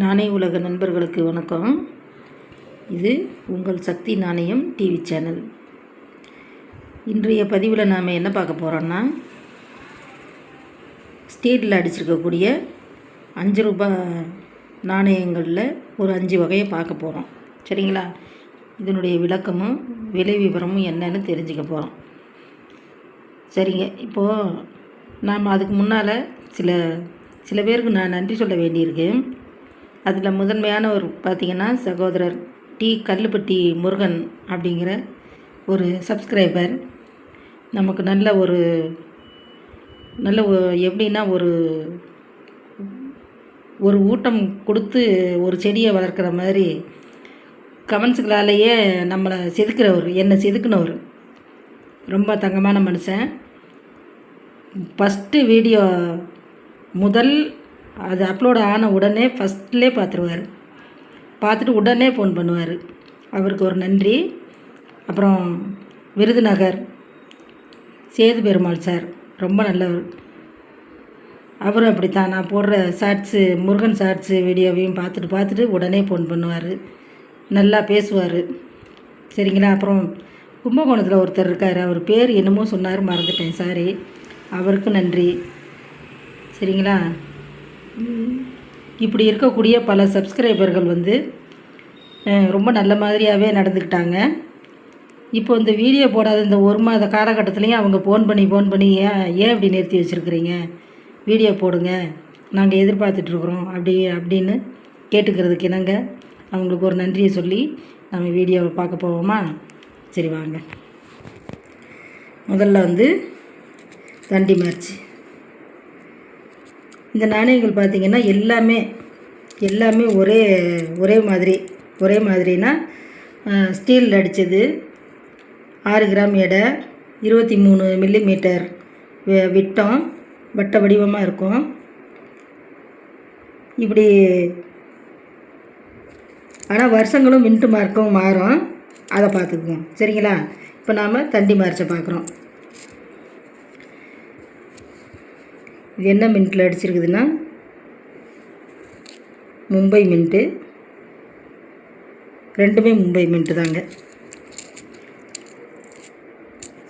நாணய உலக நண்பர்களுக்கு வணக்கம். இது உங்கள் சக்தி நாணயம் டிவி சேனல். இன்றைய பதிவில் நாம் என்ன பார்க்க போகிறோன்னா ஸ்டேட்டில் அடிச்சிருக்கக்கூடிய அஞ்சு ரூபாய் நாணயங்களில் ஒரு அஞ்சு வகையை பார்க்க போகிறோம் சரிங்களா? இதனுடைய விளக்கமும் விலை விவரமும் என்னன்னு தெரிஞ்சுக்க போகிறோம் சரிங்க. இப்போது நாம் அதுக்கு முன்னால் சில சில பேருக்கு நான் நன்றி சொல்ல வேண்டியிருக்கு. அதில் முதன்மையானவர் பார்த்திங்கன்னா சகோதரர் டி கல்லுப்பட்டி முருகன் அப்படிங்கிற ஒரு சப்ஸ்கிரைபர் நமக்கு நல்ல ஒரு நல்ல எப்படின்னா ஒரு ஒரு ஊட்டம் கொடுத்து ஒரு செடியை வளர்க்குற மாதிரி கமெண்ட்ஸுகளாலேயே நம்மளை செதுக்கிறவர் என்னை செதுக்குனவர். ரொம்ப தங்கமான மனுஷன். ஃபஸ்ட்டு வீடியோ முதல் அது அப்லோட் ஆன உடனே ஃபஸ்ட்லேயே பார்த்துருவார் பார்த்துட்டு உடனே ஃபோன் பண்ணுவார். அவருக்கு ஒரு நன்றி. அப்புறம் விருதுநகர் சேது பெருமாள் சார் ரொம்ப நல்லவர். அவரும் அப்படித்தான். நான் போடுற ஷார்ட்ஸு முருகன் ஷார்ட்ஸு வீடியோவையும் பார்த்துட்டு பார்த்துட்டு உடனே ஃபோன் பண்ணுவார். நல்லா பேசுவார். சரிங்களா? அப்புறம் கும்பகோணத்தில் ஒருத்தர் இருக்கார். அவர் பேர் என்னமோ சொன்னார் மறந்துட்டேன். சாரி அவருக்கும் நன்றி. சரிங்களா? இப்படி இருக்கக்கூடிய பல சப்ஸ்கிரைபர்கள் வந்து ரொம்ப நல்ல மாதிரியாகவே நடந்துக்கிட்டாங்க. இப்போ இந்த வீடியோ போடாத இந்த ஒரு மாத காலகட்டத்துலேயும் அவங்க ஃபோன் பண்ணி ஃபோன் பண்ணி ஏன் ஏன் இப்படி நிறுத்தி வச்சுருக்குறீங்க? வீடியோ போடுங்க. நாங்கள் எதிர்பார்த்துட்ருக்குறோம். அப்படி அப்படின்னு கேட்டுக்கிறதுக்கு என்னங்க அவங்களுக்கு ஒரு நன்றியை சொல்லி நம்ம வீடியோவை பார்க்க போவோமா? சரி வாங்க. முதல்ல வந்து தண்டி மார்ச். இந்த நாணயங்கள் பார்த்திங்கன்னா எல்லாமே எல்லாமே ஒரே ஒரே மாதிரி ஒரே மாதிரினா ஸ்டீல் அடித்தது ஆறு கிராம் எடை இருபத்தி மூணு மில்லி மீட்டர் விட்டம் வட்ட வடிவமாக இருக்கும். இப்படி ஆனால் வருஷங்களும் மின்ட்டு மார்க்கும் மாறும். அதை பார்த்துக்குவோம் சரிங்களா? இப்போ நாம் தண்டி மார்ச்சை பார்க்குறோம். இது என்ன மின்ட்டில் அடிச்சிருக்குதுன்னா? மும்பை மின்ட்டு. ரெண்டுமே மும்பை மின்ட்டு தாங்க.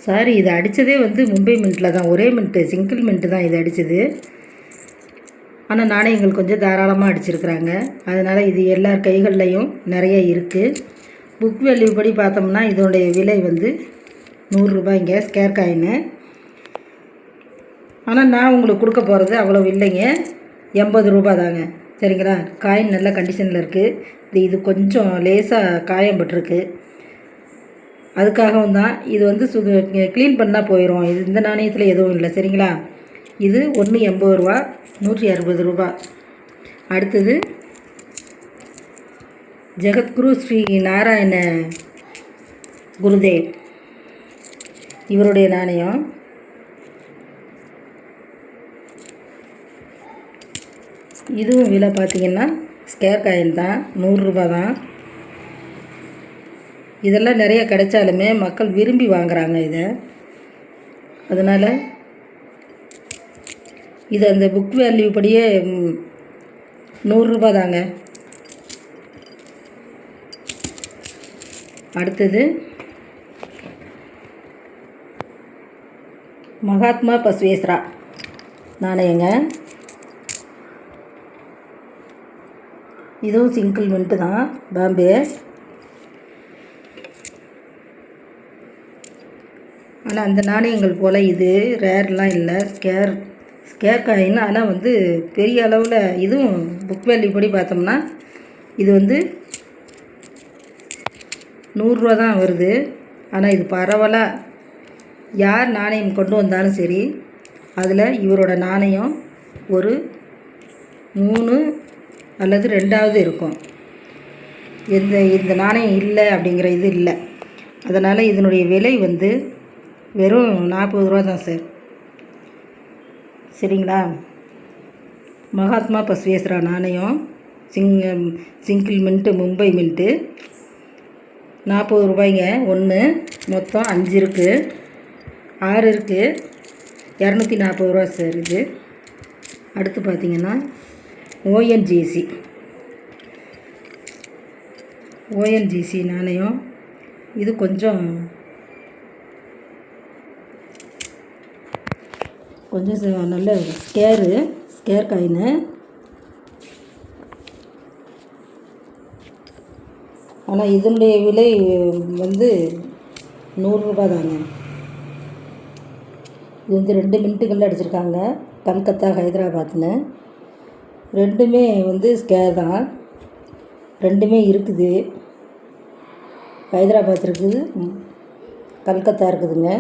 சாரி இது அடித்ததே வந்து மும்பை மின்ட்டில் தான். ஒரே மின்ட்டு சிங்கிள் மின்ட்டு தான் இது அடித்தது ஆனால் நாணயங்கள் கொஞ்சம் தாராளமாக அடிச்சிருக்கிறாங்க. அதனால் இது எல்லார் கைகள்லையும் நிறைய இருக்குது புக் வேல்யூ படி பார்த்தோம்னா இதோடைய விலை வந்து நூறுரூபாய்ங்க ஸ்கேர் காயின்னு ஆனால் நான் உங்களுக்கு கொடுக்க போகிறது அவ்வளோ இல்லைங்க. எண்பது ரூபா தாங்க. சரிங்களா? காயின் நல்ல கண்டிஷனில் இருக்குது இது இது கொஞ்சம் லேசாக காயம் பட்டிருக்கு. அதுக்காகவும் தான் இது வந்து சு க்ளீன் பண்ணால் போயிடும் இது இந்த நாணயத்தில் எதுவும் இல்லை. சரிங்களா? இது ஒன்று எண்பது ரூபா நூற்றி அறுபது ரூபா. அடுத்தது ஜெகத்குரு ஸ்ரீ நாராயண குருதேவ். இவருடைய நாணயம். இதுவும் விலை பார்த்திங்கன்னா ஸ்கேர் காயின் தான் நூறுரூபா தான். இதெல்லாம் நிறைய கிடைச்சாலுமே மக்கள் விரும்பி வாங்குறாங்க இதை. அதனால் இது அந்த புக் வேல்யூ படியே நூறுரூபா தாங்க. அடுத்தது மகாத்மா பஸ்வேஸ்வரா நாணயங்க. இதுவும் சிங்கிள் மின்ட்டு தான். பாம்பே. ஆனால் அந்த நாணயங்கள் போல் இது. ரேர்லாம் இல்லை. Square square coin. ஆனால் வந்து பெரிய அளவில் இதுவும் புக் வேல்யூ படி பார்த்தோம்னா இது வந்து நூறுரூவா தான் வருது. ஆனால் இது பரவலாக யார் நாணயம் கொண்டு வந்தாலும் சரி அதில் இவரோட நாணயம் ஒரு மூணு அல்லது ரெண்டாவது இருக்கும். இந்த இந்த நாணயம் இல்லை அப்படிங்கிற இது இல்லை. அதனால் இதனுடைய விலை வந்து வெறும் நாற்பது ரூபா தான் சார். சரிங்களா? மகாத்மா பஸ்வேஸ்வரா நாணயம் சிங் சிங்கிள் மின்ட்டு மும்பை மின்ட்டு. நாற்பது ரூபாய்ங்க. ஒன்று மொத்தம் அஞ்சு இருக்குது ஆறு இருக்குது இரநூத்தி நாற்பது ரூபா சார் இது. அடுத்து பார்த்தீங்கன்னா ஓஎன்ஜிசி ஓஎன்ஜிசி நாணயம். இது கொஞ்சம் கொஞ்சம் நல்ல ஸ்கேரு ஸ்கேர் காயின்னு ஆனால் இதனுடைய விலை வந்து நூறுரூபா தாங்க. இது வந்து ரெண்டு மினிட்டுகளில் அடிச்சிருக்காங்க. கல்கத்தா ஹைதராபாத்னு. ரெண்டுமே வந்து ஸ்கேர் தான். ரெண்டுமே இருக்குது. ஹைதராபாத் இருக்குது. கல்கத்தா இருக்குதுங்க.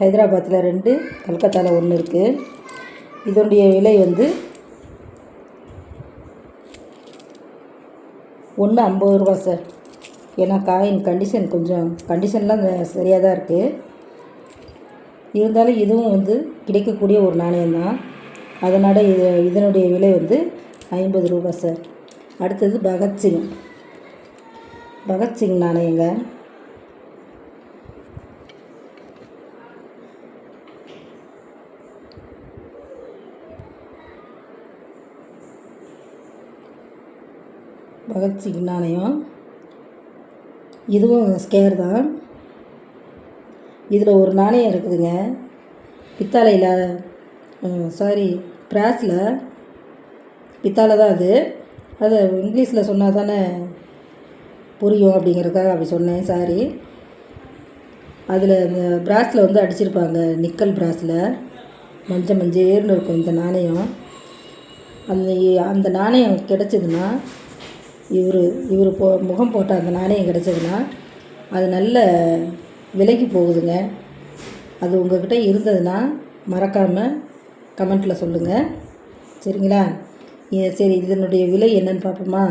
ஹைதராபாத்தில் ரெண்டு கல்கத்தாவில் ஒன்று இருக்குது இதனுடைய விலை வந்து ஒன்று ஐம்பது ரூபா சார். ஏன்னா காயின் கண்டிஷன் கொஞ்சம் கண்டிஷன்லாம் சரியாக தான் இருக்குது இருந்தாலும் இதுவும் வந்து கிடைக்கக்கூடிய ஒரு நாணயம் தான் அதனால் இது இதனுடைய விலை வந்து ஐம்பது ரூபா சார். அடுத்தது பகத்சிங் பகத்சிங் நாணயங்க. பகத்சிங் நாணயம். இதுவும் ஸ்கேர் தான். இதில் ஒரு நாணயம் இருக்குதுங்க. பித்தாலையில் சாரி பிராஸில் பித்தால தான் அது. அது இங்கிலீஷில் சொன்னால் தானே புரியும் அப்படிங்கிறதுக்காக அப்படி சொன்னேன் சாரி அதில் இந்த பிராஸில் வந்து அடிச்சிருப்பாங்க நிக்கல் பிராஸில் மஞ்சள் மஞ்சேர்னு இருக்கும் இந்த நாணயம். அந்த அந்த நாணயம் கிடச்சிதுன்னா இவர் இவர் போ முகம் போட்ட அந்த நாணயம் கிடச்சதுன்னா அது நல்ல விலைக்கு போகுதுங்க. அது உங்கள்கிட்ட இருந்ததுன்னா மறக்காமல் கமெண்ட்டில் சொல்லுங்கள் சரிங்களா? சரி இதனுடைய விலை என்னன்னு பார்ப்போமா.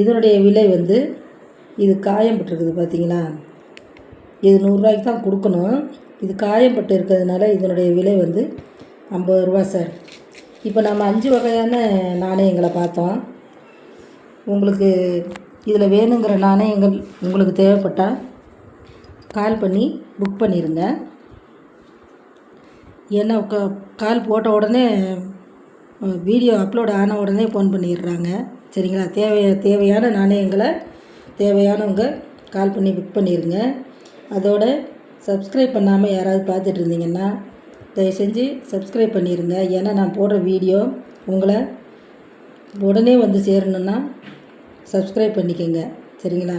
இதனுடைய விலை வந்து இது காயம் பட்டிருக்குது பார்த்தீங்களா இது நூறுரூவாய்க்கு தான் கொடுக்கணும். இது காயம்பட்டு இருக்கிறதுனால இதனுடைய விலை வந்து ஐம்பது ரூபா சார். இப்போ நம்ம அஞ்சு வகையான நாணயங்களை பார்த்தோம். உங்களுக்கு இதில் வேணுங்கிற நாணயங்கள் உங்களுக்கு தேவைப்பட்டால் கால் பண்ணி புக் பண்ணிடுங்க ஏன்னா க கால் போட்ட உடனே வீடியோ அப்லோட் ஆன உடனே ஃபோன் பண்ணிடுறாங்க. சரிங்களா? தேவை தேவையான நாணயங்களை தேவையானவங்க கால் பண்ணி புக் பண்ணிடுங்க அதோட சப்ஸ்கிரைப் பண்ணாமல் யாராவது பார்த்துட்டு இருந்தீங்கன்னா தயவு செஞ்சு சப்ஸ்கிரைப் பண்ணிடுங்க ஏன்னா நான் போடுற வீடியோ உங்களை உடனே வந்து சேரணுன்னா சப்ஸ்கிரைப் பண்ணிக்கோங்க. சரிங்களா?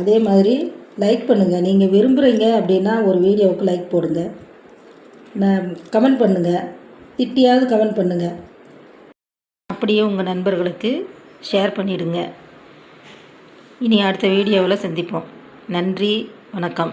அதே மாதிரி லைக் பண்ணுங்கள் நீங்கள் விரும்புகிறீங்க அப்படின்னா ஒரு வீடியோவுக்கு லைக் போடுங்க. நான் கமெண்ட் பண்ணுங்கள் திட்டியாவது கமெண்ட் பண்ணுங்கள் அப்படியே உங்கள் நண்பர்களுக்கு ஷேர் பண்ணிவிடுங்க இனி அடுத்த வீடியோவில் சந்திப்போம். நன்றி வணக்கம்.